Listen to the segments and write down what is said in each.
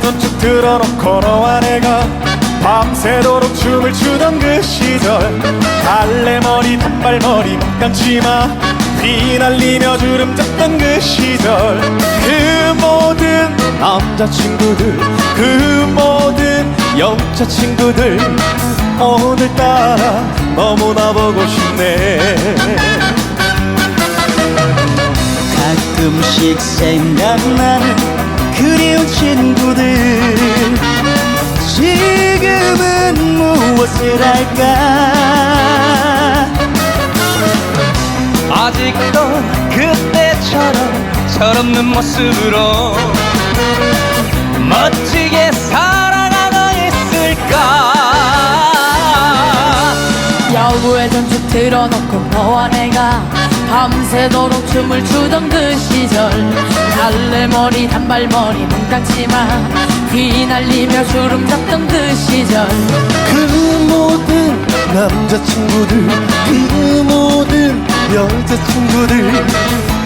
틀어놓고 너와 내가 밤새도록 춤을 추던 그 시절. 갈래머리 단발머리 몽땅치마 휘날리며 주름 잡던 그 시절. 그 모든 남자친구들 그 모든 여자친구들 오늘따라 너무나 보고 싶네. 가끔씩 생각나는 그리운 지금은 무엇을 할까? 아직도 그때처럼 철없는 모습으로 전축 틀어놓고 너와 내가 밤새도록 춤을 추던 그 시절. 달래머리 단발머리 몽땅치마 휘날리며 주름 잡던 그 시절. 그 모든 남자친구들 그 모든 여자친구들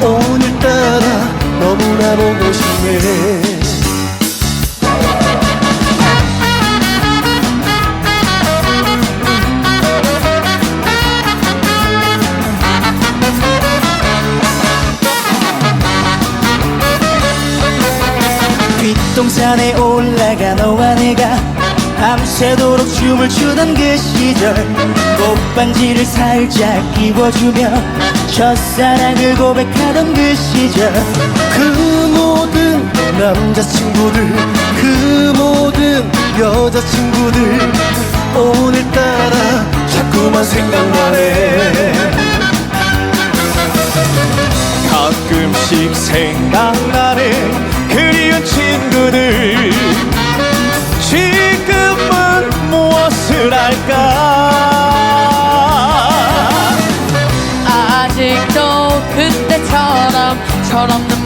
오늘따라 너무나 보고 싶네 동산에 올라가 너와 내가 밤새도록 춤을 추던 그 시절. 꽃반지를 살짝 끼워주며 첫사랑을 고백하던 그 시절. 그 모든 남자친구들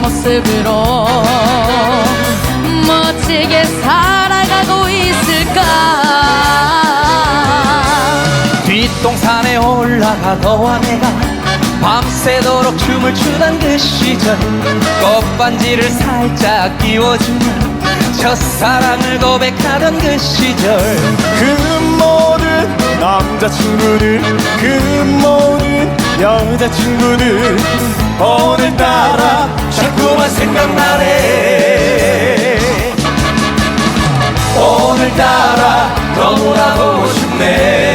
모습으로 멋지게 살아가고 있을까? 뒷동산에 올라가 너와 내가 밤새도록 춤을 추던 그 시절 꽃반지를 살짝 끼워주며 첫사랑을 고백하던 그 시절 그 모든 남자친구들 그 모든 여자친구들 오늘따라 자꾸만 생각나네. 오늘따라 너무나 보고 싶네.